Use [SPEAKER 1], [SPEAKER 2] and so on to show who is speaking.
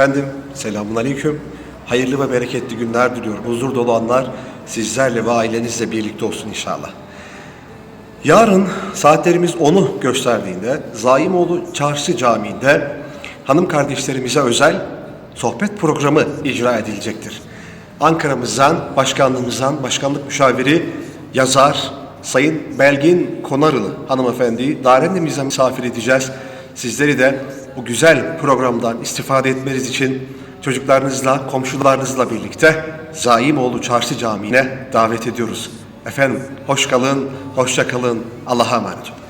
[SPEAKER 1] Efendim selamun aleyküm. Hayırlı ve bereketli günler diliyorum. Huzur dolu anlar sizlerle ve ailenizle birlikte olsun inşallah. Yarın saatlerimiz 10'u gösterdiğinde Zaimoğlu Çarşı Camii'nde hanım kardeşlerimize özel sohbet programı icra edilecektir. Ankara'mızdan, başkanlığımızdan, başkanlık müşaviri, yazar, Sayın Belgin Konarılı hanımefendiyi dairemizden misafir edeceğiz. Sizleri de bu güzel programdan istifade etmeniz için çocuklarınızla, komşularınızla birlikte Zaimoğlu Çarşı Camii'ne davet ediyoruz. Efendim hoş kalın, hoşça kalın. Allah'a emanet olun.